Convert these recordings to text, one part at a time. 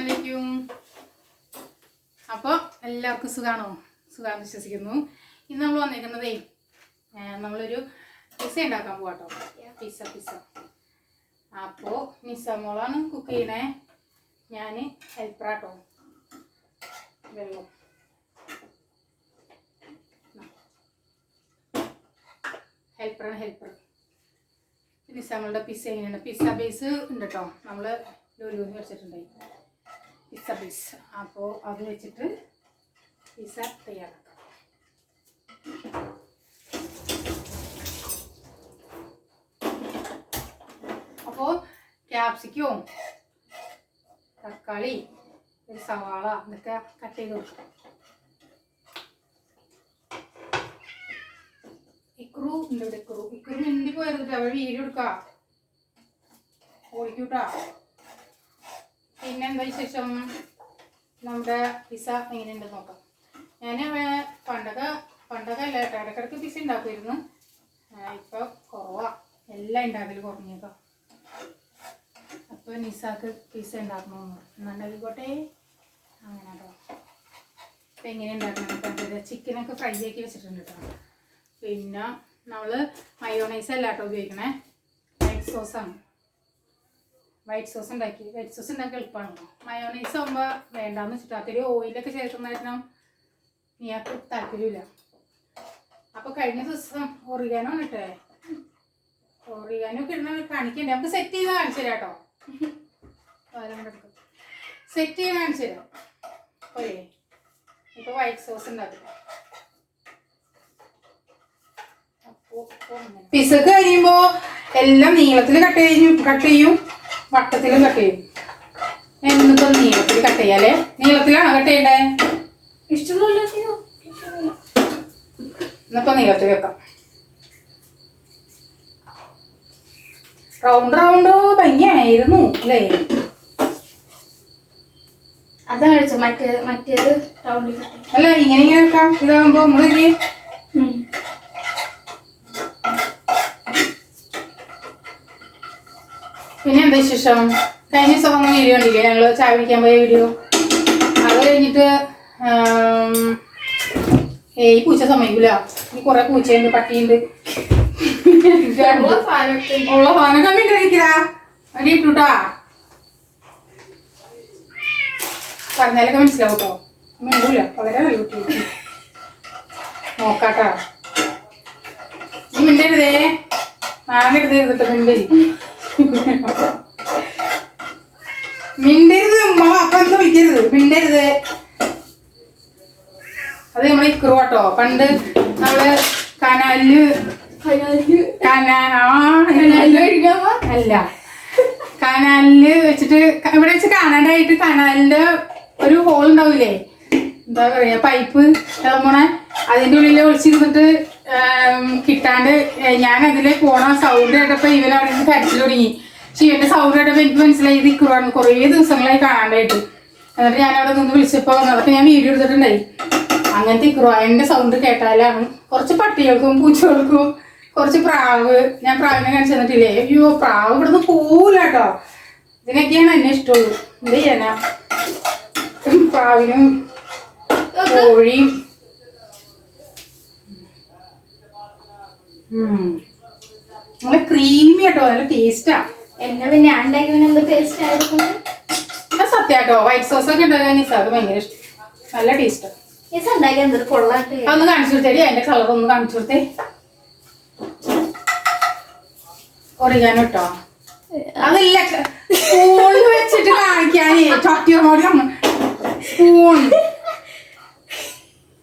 അസ്സലാമലൈക്കും. അപ്പോൾ എല്ലാവർക്കും സുഖാണോ? സുഖാന്ന് വിശ്വസിക്കുന്നു. ഇന്ന് നമ്മൾ വന്നേക്കുന്നതേ ഏ, നമ്മളൊരു പിസ ഉണ്ടാക്കാൻ പോവാട്ടോ. പിസ പിസ അപ്പോൾ നിസ മോളാണ് കുക്ക് ചെയ്യണേ. ഞാൻ ഹെൽപ്പറാട്ടോ. വെള്ളം. ഹെൽപ്പറാണ് ഹെൽപ്പർ. നിസ പിസ എങ്ങനെയാണ്? പിസ്സ ബേസ് ഉണ്ട് കേട്ടോ നമ്മൾ ലുലുവിന് വെച്ചിട്ടുണ്ടായി പിസ്സ പീസ് അപ്പോൾ അത് വെച്ചിട്ട് പിസ്സ തയ്യാറാക്കാം. അപ്പോൾ ക്യാപ്സിക്കവും തക്കാളി ഒരു സവാള എന്നൊക്കെ കട്ട് ചെയ്ത് കൊടുക്കാം. ഇക്രു ഉണ്ട് ഇവിടെ ഇക്കുറു. ഇക്കുറു മിണ്ടി പോയത് അവൾ വീരി കൊടുക്കാം ഓടിക്കൂട്ടാ പിന്നെ എന്താ വിശേഷം? നമ്മുടെ പിസ എങ്ങനെയുണ്ട് നോക്കാം. ഞാൻ പണ്ടൊക്കെ പണ്ടൊക്കെ അല്ല കേട്ടോ ഇടയ്ക്കിടയ്ക്ക് പിസ ഉണ്ടാക്കുമായിരുന്നു. ഇപ്പോൾ കുറവാ. എല്ലാം ഉണ്ടാക്കൽ കുറഞ്ഞേക്കാം. അപ്പോൾ നിസാക്ക് പിസ ഉണ്ടാക്കണോ? എന്നുണ്ടായിക്കോട്ടെ അങ്ങനെ കേട്ടോ. അപ്പം എങ്ങനെ ഉണ്ടാക്കണം ചിക്കനൊക്കെ ഫ്രൈ ആക്കി വെച്ചിട്ടുണ്ട് കേട്ടോ. പിന്നെ നമ്മൾ മയോണൈസ് അല്ല കേട്ടോ ഉപയോഗിക്കണേ. സോസാണ് വൈറ്റ് സോസ് ഉണ്ടാക്കി. വൈറ്റ് സോസ് ഉണ്ടാക്കി എളുപ്പമാണല്ലോ മയോണൈസ് ആകുമ്പോൾ വേണ്ടാന്ന് വെച്ചിട്ട് അതൊരു ഓയിലൊക്കെ ചേർക്കുന്നതിനും നീയാക്ക് താല്പര്യമില്ല. അപ്പോൾ കഴിഞ്ഞ ദിവസം ഒറിഗാനോ ഇട്ടേ. ഒറിഗാനോ ഒക്കെ ഇടുന്ന കാണിക്കണ്ടേ. നമുക്ക് സെറ്റ് ചെയ്ത് കാണിച്ചു കേട്ടോ. സെറ്റ് ചെയ്ത് കാണിച്ചു തരാം. പോരെ. ഇപ്പോൾ വൈറ്റ് സോസ് ഉണ്ടാക്കും പിസക്ക് കഴിയുമ്പോ എല്ലാം നീളത്തിൽ കട്ട് ചെയ്യും കട്ട് ചെയ്യും. വട്ടത്തിലും കട്ട് ചെയ്യും എന്നിട്ടും നീളത്തിൽ കട്ട് ചെയ്യാല്ലേ നീളത്തിലാണോ കട്ട് ചെയ്യണ്ടേ? ഇഷ്ടമല്ല എന്നിപ്പോ നീളത്തിൽ വെക്കാം. റൗണ്ട് റൗണ്ട് ഭംഗിയായിരുന്നു അല്ലേ? അതാണ് മറ്റേത് മറ്റേ മറ്റേത് റൗണ്ടിൽ അല്ല ഇങ്ങനെ ഇങ്ങനെ വെക്കാം. ഇതാകുമ്പോ നമ്മളില്ലേ പിന്നെ എന്താ വിശേഷം? കഴിഞ്ഞ ദിവസം ഒന്ന് വീഡിയോ ഉണ്ടില്ലേ ഞങ്ങൾ ചായ പിടിക്കാൻ പോയ വീഡിയോ അത് കഴിഞ്ഞിട്ട് ഈ പൂച്ച സമ്മതിക്കൂല. ഈ കുറെ പൂച്ചയുണ്ട് പട്ടിയുണ്ട്. ഉള്ള സാധനം കമ്മിട്ട് കഴിക്കടാ. അടി ഇട്ടുട്ടാ. പറഞ്ഞാലൊക്കെ മനസ്സിലാവും കേട്ടോ മിണ്ടൂല. വളരെ നല്ല കുട്ടി. നോക്കാട്ടാ. മിണ്ടരുതേ. മിണ്ടരുതേ നാളെടുത്ത് എഴുതിട്ട് മിണ്ടരി മിണ്ടരുത് ഉമ്മ അപ്പൊ എന്താ വിളിക്കരുത്? മിണ്ടരുത്. അത് നമ്മൾ ഇക്രു കേട്ടോ പണ്ട് നമ്മൾ കനാലിൽ അല്ല. കനാലിൽ വെച്ചിട്ട് ഇവിടെ വെച്ച് കാണാണ്ടായിട്ട് കനാലിന്റെ ഒരു ഹോൾ ഉണ്ടാവില്ലേ? എന്താ പറയാ പൈപ്പ് ഇളമണ അതിന്റെ ഉള്ളിൽ ഒളിച്ചിരുന്നിട്ട് കിട്ടാണ്ട് ഞാൻ അതിൽ പോണ സൗണ്ട് കേട്ടപ്പോ ഇവൻ അവിടെ തുടങ്ങി. പക്ഷെ ഇവന്റെ സൗണ്ട് കേട്ടപ്പോ എനിക്ക് മനസ്സിലായി ഇത് ഇക്കുറാണ് കുറേ ദിവസങ്ങളായി കാണാണ്ടായിട്ട്. എന്നിട്ട് ഞാൻ അവിടെ നിന്ന് വിളിച്ചപ്പോ അതൊക്കെ ഞാൻ വീഡിയോ എടുത്തിട്ടുണ്ടായി. അങ്ങനത്തെ ഇക്രുവായന്റെ സൗണ്ട് കേട്ടാലാണ് കുറച്ച് പട്ടികൾക്കും പൂച്ചകൾക്കും കുറച്ച് പ്രാവ്. ഞാൻ പ്രാവിനെ കാണിച്ചു തന്നിട്ടില്ലേ? അയ്യോ പ്രാവ് ഇവിടുന്ന് പോവില്ല കേട്ടോ ഇതിനൊക്കെയാണ് എന്നെ ഇഷ്ടമുള്ളൂ. എന്ത് ചെയ്യാനാ? പ്രാവിനും കോഴിയും നല്ല ക്രീമി കേട്ടോ നല്ല ടേസ്റ്റാ എന്നെ പിന്നെ ഉണ്ടാക്കി എന്ത് ടേസ്റ്റ് ആയിരിക്കും? സത്യാട്ടോ വൈറ്റ് സോസ് ഒക്കെ ഉണ്ടാക്കാൻ നിസാക്ക് ഭയങ്കര ഇഷ്ടം. നല്ല ടേസ്റ്റാ ഉണ്ടാക്കി എന്തൊരു കൊള്ളാട്ട്. അതൊന്ന് കാണിച്ചു കൊടുത്തേടി അതിന്റെ കളർ ഒന്ന് കാണിച്ചു കൊടുത്തേ. ഒറിയാനോ കേട്ടോ അതല്ല സ്പൂണിൽ വെച്ചിട്ട് കാണിക്കാനേ ചട്ടിയോടി സ്പൂൺ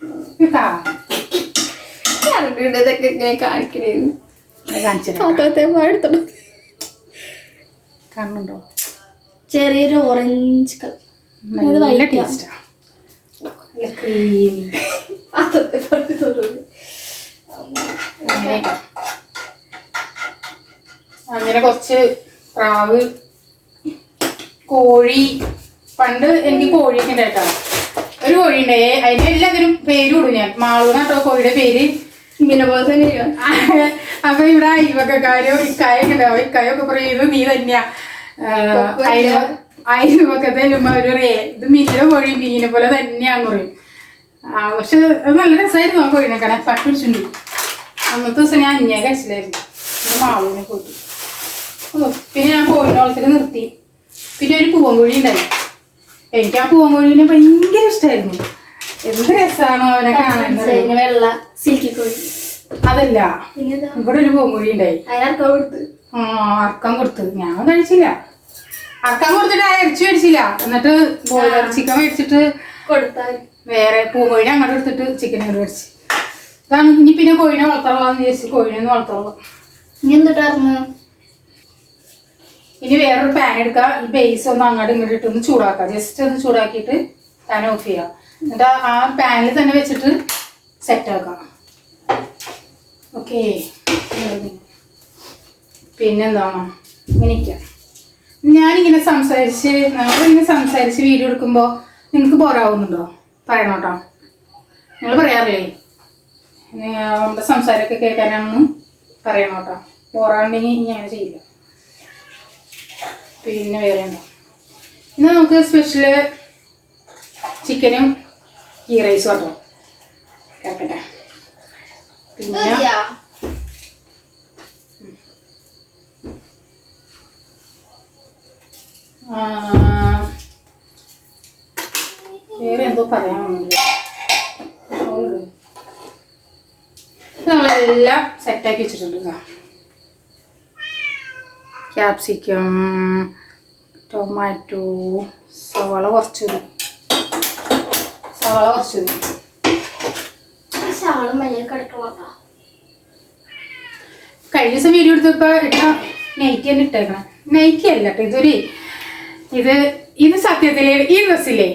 ഇതൊക്കെ ഇങ്ങനെ കാണുന്നുണ്ടോ ചെറിയൊരു ഓറഞ്ച് കളർ. നല്ല ടേസ്റ്റാ ക്രീമി അങ്ങനെ കുറച്ച് പ്രാവ് കോഴി. പണ്ട് എനിക്ക് കോഴിയൊക്കെ ഉണ്ടായിട്ടാണ്. ഒരു കോഴി ഉണ്ടായേ അതിന്റെ എല്ലാത്തിനും പേര് കൊടുക്കും ഞാൻ. മാളൂന്നാട്ടോ കോഴിയുടെ പേര്. ഇങ്ങനെ പോലെ തന്നെ അപ്പൊ ഇവിടെ അയൽവക്കക്കാരോ ഇക്കായൊക്കെ ഉണ്ടാവും ഇക്കായൊക്കെ ഇത് നീ തന്നെയാ. അയൽവ അയൽപക്കത്തെ ഒരു പറയേ ഇത് മീനിനെ കോഴി മീനിനെ പോലെ തന്നെയാന്ന് പറയും. പക്ഷെ നല്ല രസമായിരുന്നു ആ കോഴിനെ കാണാൻ. പട്ടി പിടിച്ചിട്ടുണ്ട്. അന്നത്തെ ദിവസം ഞാൻ അന്യ കഴിച്ചില്ലായിരുന്നു. പിന്നെ മാളൂനെ കൂട്ടി ഓ, പിന്നെ ഞാൻ കോഴിനെ വളർത്തിട്ട് നിർത്തി. പിന്നെ ഒരു പൂവൻകോഴി ഉണ്ടായി. എനിക്ക് ആ പൂവൻകോഴീനെ ഭയങ്കര ഇഷ്ടമായിരുന്നു എന്ത് രസമാണോ അവനെ കാണാൻ വെള്ള സിൽക്കി കോഴി അതല്ല. പിന്നെന്താ ഇവിടെ ഒരു പൂവൻകോഴി ഉണ്ടായി. അതിനർക്കം കൊടുത്ത്. ആ അർക്കം കൊടുത്തു. ഞാൻ കഴിച്ചില്ല. അർക്കം കൊടുത്തിട്ട് ആ ഇറച്ചി മേടിച്ചില്ല. എന്നിട്ട് ബോയിലർ ചിക്കൻ മേടിച്ചിട്ട് കൊടുത്താൽ. വേറെ പൂങ്കോഴിനെ അങ്ങോട്ട് എടുത്തിട്ട് ചിക്കൻ കറി മേടിച്ച്. ഇതാണ് ഇനി പിന്നെ കോഴിനെ വളർത്തണമെന്ന് വിചാരിച്ച് കോഴിനെ ഒന്ന് വളർത്തോളാം ഇനി എന്തിട്ടായിരുന്നു ഇനി വേറൊരു പാൻ എടുക്കുക ഈ ബേസ് ഒന്ന് അങ്ങോട്ട് ഇങ്ങോട്ട് ഇട്ടൊന്ന് ചൂടാക്കുക ജസ്റ്റ് ഒന്ന് ചൂടാക്കിയിട്ട് പാൻ ഓഫ് ചെയ്യുക എന്നിട്ട് ആ- പാനിൽ തന്നെ വെച്ചിട്ട് സെറ്റ് ആക്കാം. ഓക്കെ പിന്നെന്താണ് ഇങ്ങനെയൊക്കെ ഞാനിങ്ങനെ സംസാരിച്ച് നമ്മളിങ്ങനെ സംസാരിച്ച് വീഡിയോ എടുക്കുമ്പോൾ നിങ്ങൾക്ക് ബോറാവുന്നുണ്ടോ പറയണോട്ടോ നിങ്ങൾ പറയാറില്ലേ? നമ്മുടെ സംസാരമൊക്കെ കേൾക്കാനാണെന്ന് പറയണോട്ടോ കേട്ടോ. ബോറാണ്ടെങ്കിൽ ഞാൻ ചെയ്യില്ല. പിന്നെ വേറെ ഉണ്ടോ ഇന്ന് നമുക്ക് സ്പെഷ്യൽ ചിക്കനും ഗീ റൈസ് കേട്ടോ കേൾക്കട്ടെ പിന്നെ വേറെ എന്തോ പറയാൻ വന്നില്ല നമ്മളെല്ലാം സെറ്റാക്കി വെച്ചിട്ടുണ്ട് ക്യാപ്സിക്കം ടൊമാറ്റോ സവാള കുറച്ച് മതി സവാള കുറച്ച് കഴിഞ്ഞ ദിവസം വീഡിയോ എടുത്തപ്പോൾ ഇട്ട നൈറ്റി തന്നെ ഇട്ടേക്കണം. നൈറ്റി അല്ല കേട്ടോ ഇതൊരു ഇത് ഇത് സത്യത്തിൽ ഈ ഡ്രസ്സില്ലേ?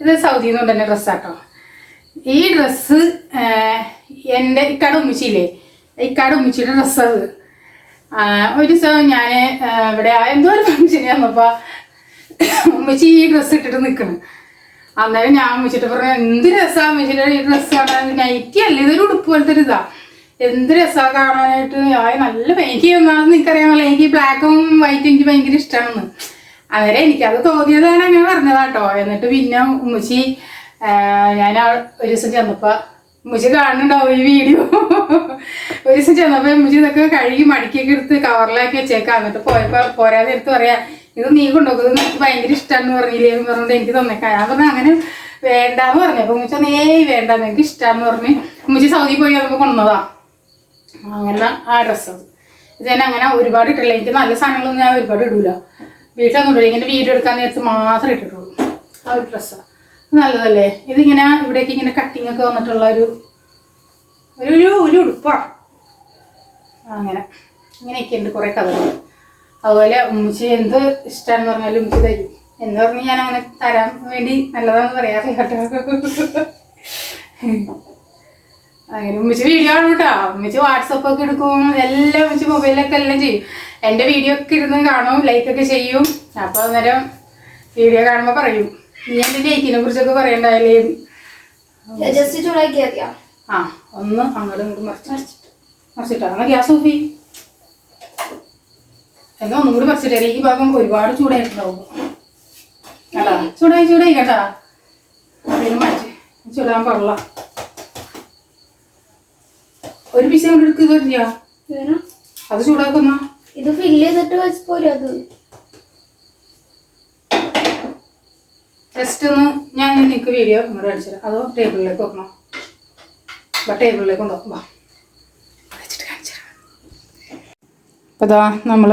ഇത് സൗദിയിൽ നിന്ന് കൊണ്ടുവന്ന ഡ്രസ്സാട്ടോ. ഈ ഡ്രസ്സ് എന്റെ ഇക്കാട് ഉമ്മിച്ചില്ലേ ഇക്കാട് ഉമ്മിച്ചിയുടെ ഡ്രസ്സ് അത്. ആ, ഒരു ദിവസം ഞാൻ ഇവിടെ എന്തോ ഒരു ഫംഗ്ഷൻ വന്നപ്പോൾ ഉമ്മച്ചി ഈ ഡ്രസ്സ് ഇട്ടിട്ട് നിൽക്കണം അന്നേരം ഞാൻ വെച്ചിട്ട് പറഞ്ഞു എന്ത് രസമാണ് വെച്ചിട്ട് ഈ ഡ്രസ്സ് കാണാൻ? നൈറ്റി അല്ല? ഇതൊരു ഉടുപ്പ് പോലത്തെ ഒരു ഇതാ. എന്ത് രസമാണ് കാണാനായിട്ട്? ആയ നല്ല എനിക്ക് ഒന്നാമത് നിനക്കറിയാമല്ലോ എനിക്ക് ബ്ലാക്കും വൈറ്റും എനിക്ക് ഭയങ്കര ഇഷ്ടമാണ് അന്നേരം എനിക്കത് തോന്നിയതാണ് അങ്ങനെ പറഞ്ഞതാട്ടോ. എന്നിട്ട് പിന്നെ ഉമ്മച്ചി ഞാൻ ഒരു ദിവസം ചെന്നപ്പോൾ ഉമ്മച്ചി കാണുന്നുണ്ടാവും ഈ വീഡിയോ ഒരു ദിവസം ചെന്നപ്പോൾ ഉമ്മച്ചി ഇതൊക്കെ കഴുകി മടിക്കൊക്കെ എടുത്ത് കവറിലാക്കി വെച്ചേക്കാം. എന്നിട്ട് പോയപ്പോൾ പോരാതെ എടുത്ത് പറയാ ഇത് നീ കൊണ്ടുപോകുന്നത് എനിക്ക് ഭയങ്കര ഇഷ്ടമാണെന്ന് പറഞ്ഞില്ലേ എന്ന് പറഞ്ഞുകൊണ്ട് എനിക്ക് തന്നേക്കാം. ഞാൻ പറഞ്ഞു അങ്ങനെ വേണ്ടാന്ന് പറഞ്ഞു. അപ്പൊ ഉമ്മച്ചി ഏയ് വേണ്ട എനിക്ക് ഇഷ്ടമാന്ന് പറഞ്ഞു. ഉമ്മച്ചി സൗദി പോയി നമുക്ക് കൊണ്ടുവന്നതാ. അങ്ങനെ ആ ഡ്രസ്സ് ഇത് ഞാൻ അങ്ങനെ ഒരുപാട് ഇട്ടില്ല എനിക്ക് നല്ല സാധനങ്ങളൊന്നും ഞാൻ ഒരുപാട് ഇടൂല. വീട്ടിലൊന്നും ഇടില്ല ഇങ്ങനെ വീഡിയോ എടുക്കാൻ നേരത്ത് മാത്രമേ ഇട്ടിട്ടുള്ളൂ. ആ ഒരു ഡ്രസ്സാണ് നല്ലതല്ലേ? ഇതിങ്ങനെ ഇവിടേക്ക് ഇങ്ങനെ കട്ടിങ് ഒക്കെ വന്നിട്ടുള്ള ഒരു ഒരു ഒരു ഉടുപ്പാണ് അങ്ങനെ. ഇങ്ങനെയൊക്കെ ഉണ്ട് കുറേ കഥകൾ. അതുപോലെ ഉമ്മച്ചി എന്ത് ഇഷ്ടമാണെന്ന് പറഞ്ഞാലും ഉമ്മച്ചി തരും. എന്ന് പറഞ്ഞ് ഞാൻ അങ്ങനെ തരാൻ വേണ്ടി നല്ലതാണെന്ന് പറയാറില്ല കേട്ടോ. അങ്ങനെ ഉമ്മച്ചി വീഡിയോ ആണ് കേട്ടോ. ഉമ്മച്ചി വാട്സപ്പ് ഒക്കെ എടുക്കും. എല്ലാം ഉമ്മച്ചി മൊബൈലൊക്കെ എല്ലാം ചെയ്യും. എന്റെ വീഡിയോ ഒക്കെ ഇരുന്ന് കാണും ലൈക്ക് ഒക്കെ ചെയ്യും. അപ്പോൾ അന്നേരം വീഡിയോ കാണുമ്പോൾ പറയും നീ എന്റെ ലൈക്കിനെ കുറിച്ചൊക്കെ പറയണ്ടായില്ലേ? ജസ്റ്റ് ആ ഒന്ന് അങ്ങോട്ടും ഇങ്ങോട്ടും മറിച്ച് മറിച്ചിട്ടാ. ഗ്യാസ് ഓഫ് ചെയ്യും. എന്നാ ഒന്നുകൂടി കൂടി മറിച്ചിട്ടേ ഈ ഭാഗം ഒരുപാട് ചൂടായിട്ടുണ്ടാവും. അല്ല ചൂടായി ചൂടായി കേട്ടാ? അതിന് മാറ്റി ചൂടാൻ പാടില്ല ഒരു പീസ് കൊണ്ട് എടുക്കുക അത് ചൂടാക്കുന്ന? ഇത് ഫില്ല് ചെയ്തിട്ട് വെച്ച് പോരും അത്. ജസ്റ്റ് ഒന്ന് ഞാൻ നിങ്ങൾക്ക് വീഡിയോ ഇങ്ങോട്ട് അടിച്ചു തരാം അതോ ടേബിളിലേക്ക് വെക്കണം? അപ്പം ടേബിളിലേക്ക് കൊണ്ടുപോകും വാ. വെച്ചിട്ട് കാണിച്ചു തരാം അപ്പോൾ ഇതാ നമ്മൾ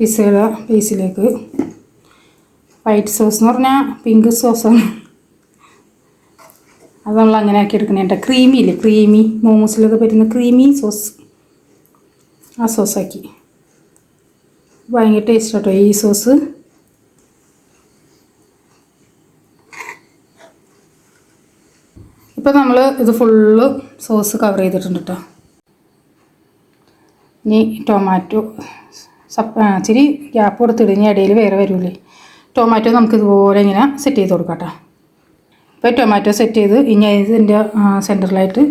പിസയുടെ ബേസിലേക്ക്. വൈറ്റ് സോസ് എന്ന് പറഞ്ഞാൽ പിങ്ക് സോസാണ്. അത് നമ്മൾ അങ്ങനെ ആക്കി എടുക്കണേ കേട്ടോ. ക്രീമി ഇല്ലേ? ക്രീമി. മോമോസിലൊക്കെ പറ്റുന്ന ക്രീമി സോസ്. ആ സോസാക്കി ഭയങ്കര ടേസ്റ്റ് കേട്ടോ ഈ സോസ്. ഇപ്പോൾ നമ്മൾ ഇത് ഫുള്ള് സോസ് കവർ ചെയ്തിട്ടുണ്ട് കേട്ടോ. ഇനി ടൊമാറ്റോ സപ്പ ഇച്ചിരി ഗ്യാപ്പ് കൊടുത്തിട്ട് ഇനി ഇടയിൽ വേറെ വരുമല്ലേ ടൊമാറ്റോ നമുക്ക് ഇതുപോലെ ഇങ്ങനെ സെറ്റ് ചെയ്ത് കൊടുക്കാം കേട്ടോ ഇപ്പോൾ ടൊമാറ്റോ സെറ്റ് ചെയ്ത് ഇനി ഇതിന്റെ സെന്ററിലായിട്ട്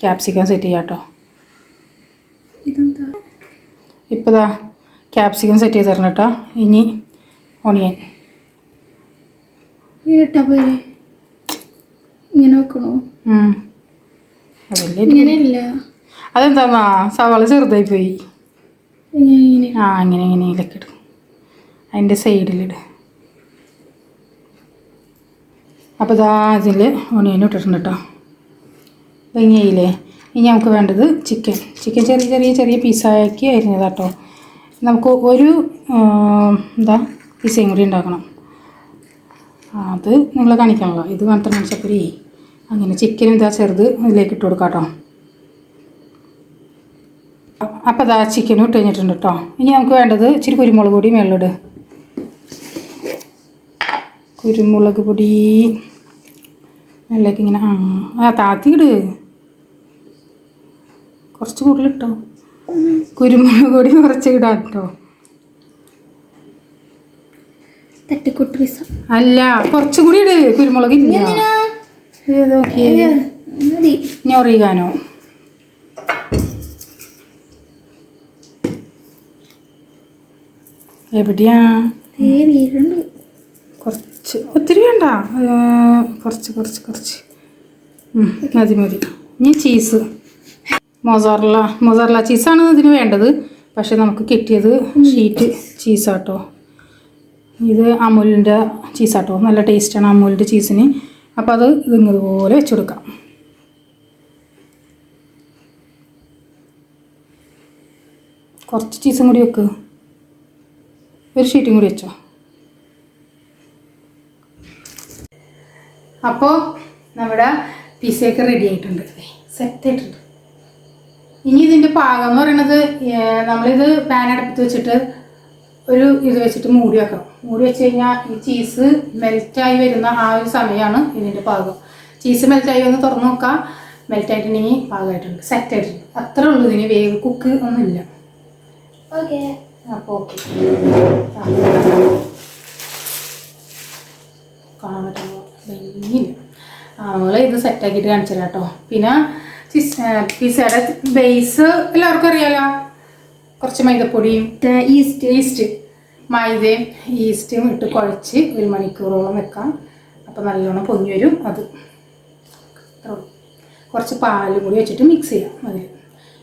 ക്യാപ്സിക്കം സെറ്റ് ചെയ്യാം കേട്ടോ ഇപ്പോൾ ഇതാ ക്യാപ്സിക്കം സെറ്റ് ചെയ്ത് തരണം കേട്ടോ ഇനി ഓണിയൻ അതെന്താ പോരെ ഇങ്ങനെ വെക്കണോ? അതല്ലേ ഇങ്ങനെയല്ല. അതെന്താന്നാ? സവാള ചെറുതായി പോയി. ഇങ്ങനെ ആ അങ്ങനെ ഇങ്ങനെയൊക്കെ ഇടും. അതിന്റെ സൈഡിലിട അപ്പോൾ ഇതാ അതിൽ ഓണിയനും ഇട്ടിട്ടുണ്ട് കേട്ടോ ഭംഗിയായില്ലേ? ഇനി നമുക്ക് വേണ്ടത് ചിക്കൻ ചിക്കൻ ചെറിയ ചെറിയ ചെറിയ പീസാക്കി അരിഞ്ഞതാട്ടോ നമുക്ക് ഒരു എന്താ പിസയും കൂടി ഉണ്ടാക്കണം. അത് നിങ്ങൾ കാണിക്കണല്ലോ ഇത് മാത്രം കാണിച്ചപ്പോഴേ അങ്ങനെ ചിക്കൻ ഇതാ ചെറുത് ഇതിലേക്ക് ഇട്ട് കൊടുക്കാം കേട്ടോ അപ്പോൾ അതാ ചിക്കനും ഇട്ട് കഴിഞ്ഞിട്ടുണ്ട് കേട്ടോ ഇനി നമുക്ക് വേണ്ടത് ഇച്ചിരി കുരുമുളക് പൊടി മേളിലിട്. കുരുമുളക് പൊടി. മേളിലേക്ക് ഇങ്ങനെ ആ താത്തിയിട്. കുറച്ച് കൂടുതലിട്ടോ. കുരുമുളക് പൊടി കുറച്ച് ഇടാം കേട്ടോ തട്ടിക്കൊട്ട് പിസ അല്ല കുറച്ചും കൂടി ഇട്. കുരുമുളക് ഇല്ല. നോക്കിയേ. ഞൊറിയാനോ എവിടെയാ? കുറച്ച്. ഒത്തിരി വേണ്ട. കുറച്ച് കുറച്ച് കുറച്ച്. മതി മതി. ഇനി ചീസ് മൊസറല മൊസറല ചീസാണ് ഇതിന് വേണ്ടത്. പക്ഷെ നമുക്ക് കിട്ടിയത് ഷീറ്റ് ചീസാട്ടോ ഇത് അമൂലിന്റെ ചീസാട്ടോ നല്ല ടേസ്റ്റാണ് അമൂലിന്റെ ചീസിന് അപ്പോൾ അത് ഇതുപോലെ വെച്ച് കൊടുക്കാം. കുറച്ച് ചീസും കൂടി വെക്ക്. ഒരു ഷീറ്റും കൂടി വെച്ചോ. അപ്പോൾ നമ്മുടെ പിസയൊക്കെ റെഡി ആയിട്ടുണ്ട്. സെറ്റ് ആയിട്ടുണ്ട്. ഇനി ഇതിന്റെ പാകം എന്ന് പറയുന്നത് നമ്മളിത് പാൻ അടുപ്പത്ത് വെച്ചിട്ട് ഒരു ഇത് വെച്ചിട്ട് മൂടി വെക്കണം. മൂടി വെച്ച് കഴിഞ്ഞാൽ ഈ ചീസ് മെൽറ്റായി വരുന്ന ആ ഒരു സമയമാണ് ഇതിന്റെ പാകം. ചീസ് മെൽറ്റായി ഒന്ന് തുറന്ന് നോക്കാം. മെൽറ്റായിട്ടുണ്ടെങ്കിൽ പാകമായിട്ടുണ്ട്. സെറ്റ് ആയിട്ടുണ്ട്. അത്രേ ഉള്ളൂ ഇതിന് വേവ് കുക്ക് ഒന്നുമില്ല. ഓക്കെ അപ്പോൾ കാണാൻ പറ്റുമോ? ഭംഗിയില്ല. നമ്മൾ ഇത് സെറ്റാക്കിയിട്ട് കാണിച്ചു തരാം കേട്ടോ. പിന്നെ പിസയുടെ ബേസ് എല്ലാവർക്കും അറിയാലോ? കുറച്ച് മൈദപ്പൊടിയും ഈസ്റ്റ് ഈസ്റ്റ് മൈദയും ഈസ്റ്റും ഇട്ട് കുഴച്ച് ഒരു മണിക്കൂറോളം വെക്കാം. അപ്പോൾ നല്ലോണം പൊങ്ങി വരും അത്. കുറച്ച് പാലും കൂടി വെച്ചിട്ട് മിക്സ് ചെയ്യാം അതിൽ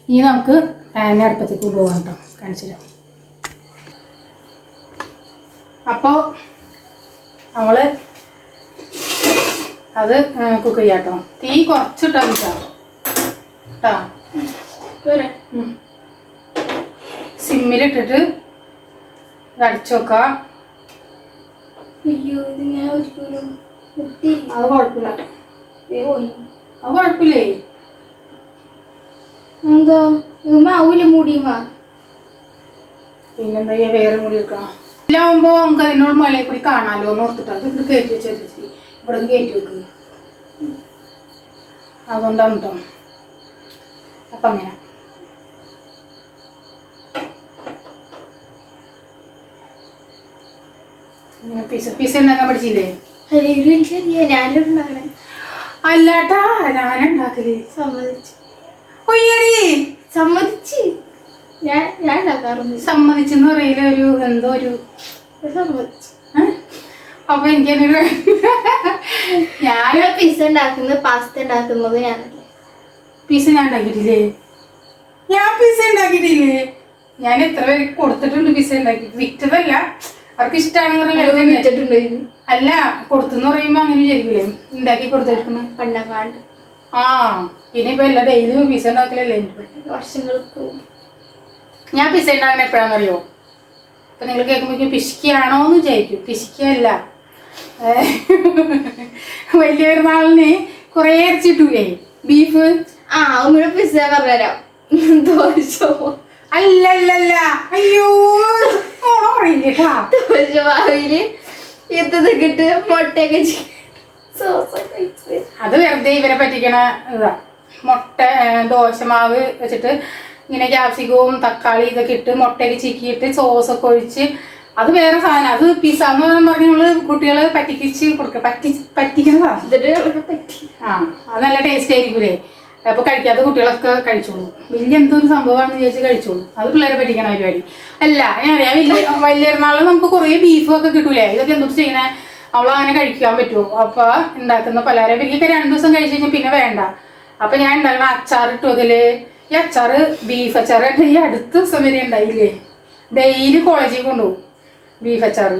ഇനി നമുക്ക് പാൻ അടുപ്പത്തേക്ക് പോകാം കേട്ടോ. കാണിച്ചു തരാം. അപ്പോൾ നമ്മൾ അത് കുക്ക് ചെയ്യാട്ടോ. തീ കുറച്ചിട്ടാ കേട്ടോ കേട്ടോ സിമ്മിലിട്ടിട്ട് അടിച്ചു വെക്കാം. അയ്യോ ഇത് ഞാൻ ഒരിക്കലും അത് കുഴപ്പമില്ല. അത് കുഴപ്പമില്ലേ? എന്താ? ഇത് മാവൂല മൂടിയുമാ പിന്നെന്താ വേറെ മുടി വെക്കണം ഇല്ലാവുമ്പോ നമുക്ക് അതിനോട് മലയിൽ കൂടി കാണാലോ എന്ന് ഓർത്തിട്ട്. ഇവിടെ കയറ്റി വെച്ചാൽ ഇവിടെ കയറ്റി വെക്കുക അതുകൊണ്ടാണ് കേട്ടോ അപ്പം അങ്ങനെ. പിസ പിസ ഉണ്ടാക്കാൻ പഠിച്ചില്ലേ? അല്ലാട്ടാ ഞാനുണ്ടാക്കൽ സമ്മതിച്ചു. സമ്മതിച്ച്. ഞാൻ ഞാൻ ഉണ്ടാക്കാറുണ്ട്. സമ്മതിച്ചെന്ന് പറയില്ല ഒരു എന്തോ ഒരു സമ്മതിച്ചു? അപ്പൊ എനിക്കൊരു ഞാൻ പിസ പിസ്സ ഉണ്ടാക്കുന്നത് പാസ്ത ഉണ്ടാക്കുന്നത് ഞാനല്ലേ. പിസ ഞാൻ ഉണ്ടാക്കിയിട്ടില്ലേ? ഞാൻ പിസ ഉണ്ടാക്കിയിട്ടില്ലേ? ഞാൻ എത്ര പേർക്ക് കൊടുത്തിട്ടുണ്ട് പിസ ഉണ്ടാക്കി? വിറ്റതല്ല. അവർക്ക് ഇഷ്ടമാണെന്ന് അല്ല കൊടുത്തെന്ന് പറയുമ്പോ അങ്ങനെ ചെയ്യൂലേ ഉണ്ടാക്കി കൊടുത്തിരിക്കുന്നു പണ്ടങ്ങാണ്ട് ആ പിന്നെ ഇപ്പൊ എല്ലാ ഡെയിലി പിസ ഉണ്ടാക്കലല്ലേ? വർഷങ്ങൾക്ക്. ഞാൻ പിസ ഉണ്ടാക്കുന്ന എപ്പോഴാണെന്നറിയോ അപ്പൊ നിങ്ങൾ കേൾക്കുമ്പോ പിശിക്കുകയാണോ എന്ന് വിചാരിക്കും പിശിക്കല്ല വലിയ പെരുന്നാളിന് കുറേ ഇറച്ചിട്ടൂലേ ബീഫ് ആ ഒന്നുകൂടെ പിസ പറഞ്ഞുതരാം. ദോശ. അല്ലല്ലല്ല. അയ്യോ ഓണ പറയില്ലേട്ടാ ദോശ മാവിൽ ഇതൊക്കെ ഇട്ട് മുട്ടയൊക്കെ അത് വെറുതെ ഇവരെ പറ്റിക്കണ ഇതാ. മുട്ട ദോശമാവ് വെച്ചിട്ട് ഇങ്ങനെ ക്യാപ്സിക്കവും തക്കാളി ഇതൊക്കെ ഇട്ട് മുട്ടയൊക്കെ ചിക്കിയിട്ട് സോസൊക്കെ ഒഴിച്ച് അത് വേറെ സാധനം. അത് പിസ എന്ന് പറഞ്ഞു നമ്മൾ കുട്ടികളെ പറ്റിക്കിച്ച് കൊടുക്കുക പറ്റി പറ്റിക്കുന്ന ആ അത് നല്ല ടേസ്റ്റ് ആയിരിക്കൂലേ. അപ്പൊ കഴിക്കാത്ത കുട്ടികളൊക്കെ കഴിച്ചോളൂ. വലിയ എന്തൊരു സംഭവമാണെന്ന് വിചാരിച്ച് കഴിച്ചോളൂ. അത് പിള്ളേരെ പറ്റിക്കണ പരിപാടി. അല്ല ഞാൻ അറിയാം. വലിയ വലിയ നാളിൽ നമുക്ക് കുറേ ബീഫും ഒക്കെ കിട്ടൂലേ? ഇതൊക്കെ എന്തൊക്കെ ചെയ്യണേ? അങ്ങനെ കഴിക്കാൻ പറ്റുമോ അപ്പൊ ഉണ്ടാക്കുന്ന പലഹാരം. വലിയൊക്കെ രണ്ടു ദിവസം കഴിച്ച് കഴിഞ്ഞാൽ പിന്നെ വേണ്ട. അപ്പൊ ഞാൻ ഉണ്ടാക്കണ അച്ചാർ ഇട്ടു അതിൽ ഈ അച്ചാറ് ബീഫ് അച്ചാർ ഈ അടുത്ത ദിവസം വരെ ഉണ്ടായില്ലേ? ഡെയിലി കോളേജിൽ കൊണ്ടുപോകും ബീഫ് അച്ചാർ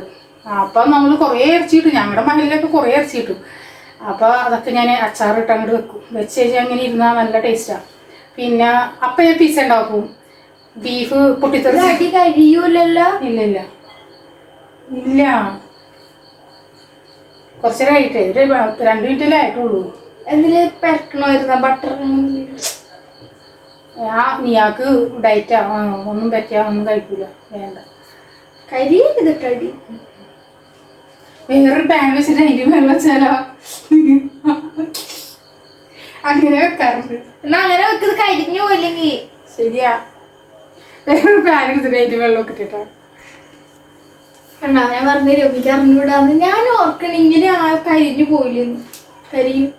അപ്പം നമ്മൾ കുറേ ഇറച്ചിയിട്ടു ഞങ്ങളുടെ മഹലിലൊക്കെ കുറേ ഇറച്ചിയിട്ടു അപ്പോൾ അതൊക്കെ ഞാൻ അച്ചാറ് അങ്ങോട്ട് വെക്കും. വെച്ച് കഴിഞ്ഞാൽ അങ്ങനെ ഇരുന്നാൽ നല്ല ടേസ്റ്റാണ് പിന്നെ അപ്പം ഞാൻ പീസ ഉണ്ടാക്കും ബീഫ് പൊട്ടിത്തെറിച്ച്. കഴിയൂലല്ലോ? ഇല്ല ഇല്ല. ഇല്ല. കുറച്ച് നേരം ആയിട്ടേ ഒരു രണ്ട് മിനിറ്റല്ലേ ആയിട്ടുള്ളൂ. എന്തിൽ പെരക്കണമായിരുന്ന ബട്ടർ ആ നീയാക്ക് ഡയറ്റാ ഒന്നും പറ്റിയാ ഒന്നും കഴിക്കൂല വേണ്ട. കരിട്ടടി വേറൊരു പാന വെച്ചിട്ട് അതിന് വെള്ളം വെച്ചാലോ? അങ്ങനെ വെക്കാറുണ്ട്. എന്നാ അങ്ങനെ വെക്കുന്നത് കരിഞ്ഞു പോയില്ലെങ്കിൽ ശരിയാ. വേറൊരു പാൻ എടുത്തിട്ട് അതിന് വെള്ളം ഒക്കെ ഇട്ടിട്ടാ. കണ്ടാ ഞാൻ പറഞ്ഞ രവിക്ക് അറിഞ്ഞുകൂടാന്ന്. ഞാൻ ഓർക്കണെങ്കിൽ ആ കരിഞ്ഞു പോയില്ലെന്ന്. കരിയും.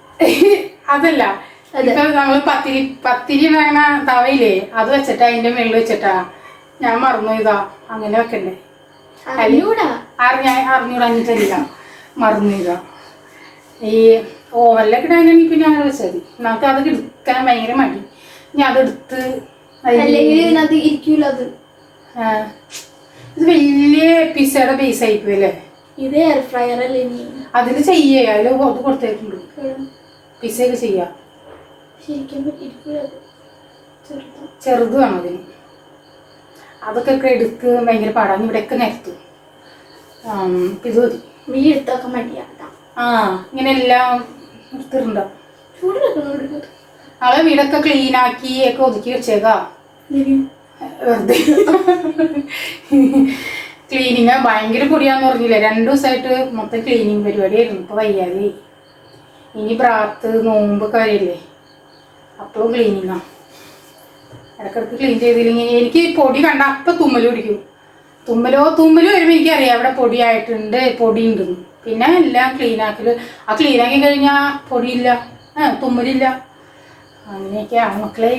അതല്ല അതെ. ഇപ്പൊ നമ്മൾ പത്തിരി പത്തിരി വേണ തവയില്ലേ അത് വെച്ചിട്ടാ അതിന്റെ മേളിൽ വെച്ചിട്ടാ. ഞാൻ മറന്നു ഇതാ അങ്ങനെ വെക്കണ്ടേ. അറിഞ്ഞൂടാ. അറിഞ്ഞ അറിഞ്ഞുടഞ്ഞിട്ടില്ല മറന്നു ഇതാ. ഈ ഓവനിലൊക്കെ ഇടാനാണെങ്കിൽ പിന്നെ അങ്ങനെ വെച്ചാൽ മതി നമുക്ക് അത് എടുക്കാൻ ഭയങ്കര മടി. ഞാൻ അതെടുത്ത് അല്ലെങ്കിൽ ഇരിക്കൂല അത്. ഇത് വലിയ പിസയുടെ ബേസ് ആയിപ്പോയി അല്ലേ? ഇത് എയർ ഫ്രയർ അല്ലേ ഇനി? അതിൽ ചെയ്യേ അതിൽ അത് കൊടുത്തേക്കുണ്ട് പിസയൊക്കെ ചെയ്യാം. ചെറുതാ. അതിന്. അതൊക്കെ ഒക്കെ എടുത്ത് ഭയങ്കര പാടാണ്. ഇവിടെയൊക്കെ നിരത്തി. ഇത് മതി. എടുത്തൊക്കെ മടിയാട്ടാ ആ ഇങ്ങനെ എല്ലാം എടുത്തിട്ടുണ്ടോ ആളെ വീടൊക്കെ ക്ലീൻ ആക്കി ഒക്കെ ഒതുക്കി വെച്ചേക്കാ. വെറുതെ. ക്ലീനിങ് ഭയങ്കര പൊടിയാന്ന് പറഞ്ഞില്ല? രണ്ടു ദിവസമായിട്ട് മൊത്തം ക്ലീനിങ് പരിപാടിയായിരുന്നു. ഇപ്പൊ വയ്യാതെ. ഇനി പ്രാർത്ഥ നോമ്പ് കാര്യല്ലേ അപ്പോഴും ക്ലീനിങ്ങാ ഇടക്കിടക്ക് ക്ലീൻ ചെയ്തില്ലെങ്കിൽ എനിക്ക് പൊടി കണ്ട അപ്പം തുമ്മൽ പിടിക്കും. തുമ്മലോ തുമ്മൽ വരുമ്പോൾ എനിക്കറിയാം അവിടെ പൊടിയായിട്ടുണ്ട് പൊടി ഉണ്ടെന്ന് പിന്നെ എല്ലാം ക്ലീനാക്കൽ ആ ക്ലീനാക്കി കഴിഞ്ഞാൽ പൊടിയില്ല. തുമ്മലില്ല. അങ്ങനെയൊക്കെയാണ് മക്കളെ.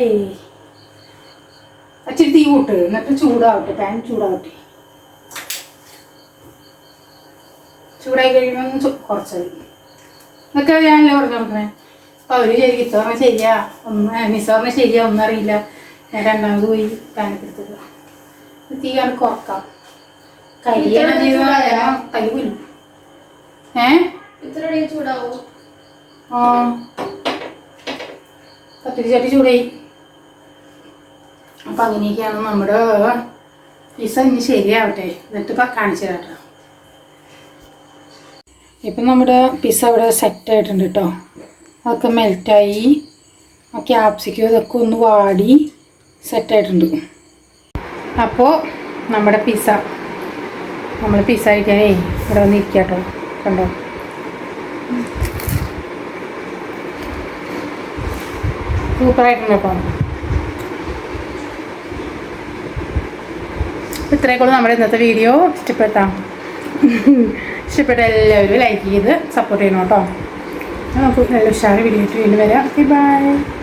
അച്ഛൻ തീ കൂട്ട്. എന്നിട്ട് ചൂടാവട്ടെ പാൻ ചൂടാവട്ടെ. ചൂടായി കഴിയുമ്പോൾ കുറച്ചായി. എന്നൊക്കെ ഞാനല്ലേ പറഞ്ഞു കൊടുക്കണേ? അപ്പോൾ അവർ ശരിക്കും ഇത്ത പറഞ്ഞാൽ ശരിയാ. ഒന്ന് ചെയ്യാ ശരിയാ ഒന്നും അറിയില്ല. ഞാൻ രണ്ടാമത് പോയി പാനൊക്കെ എടുത്തത് തീ കണ്ട് കുറക്കാം. കല്യാണം ചെയ്താൽ കല്ല് കൊല്ലും ഏ? ആ. പത്തിരി ചട്ടി ചൂടായി. അപ്പം അങ്ങനെയൊക്കെയാണ് നമ്മുടെ പിസ ഇനി ശരിയാവട്ടെ. എന്നിട്ട് ഇപ്പം കാണിച്ചു തരാം കേട്ടോ. ഇപ്പം നമ്മുടെ പിസ ഇവിടെ സെറ്റ് ആയിട്ടുണ്ട് കേട്ടോ. അതൊക്കെ മെൽറ്റായി ആ ക്യാപ്സിക്കും ഇതൊക്കെ ഒന്ന് വാടി സെറ്റായിട്ടുണ്ട് അപ്പോൾ നമ്മുടെ പിസ്സ നമ്മൾ പിസ കഴിക്കാനേ ഇവിടെ വന്ന് ഇരിക്കാട്ടോ കേട്ടോ കണ്ടോ സൂപ്പറായിട്ടുണ്ട് കേട്ടോ ഇത്രയൊക്കെയുള്ളൂ നമ്മുടെ ഇന്നത്തെ വീഡിയോ ഇഷ്ടപ്പെട്ടാം. ഇഷ്ടപ്പെട്ട എല്ലാവരും ലൈക്ക് ചെയ്ത് സപ്പോർട്ട് ചെയ്യണം കേട്ടോ. നമുക്ക് നല്ല ഉഷാറ് വീഡിയോ ആയിട്ട് വീണ്ടും വരാം. ബൈ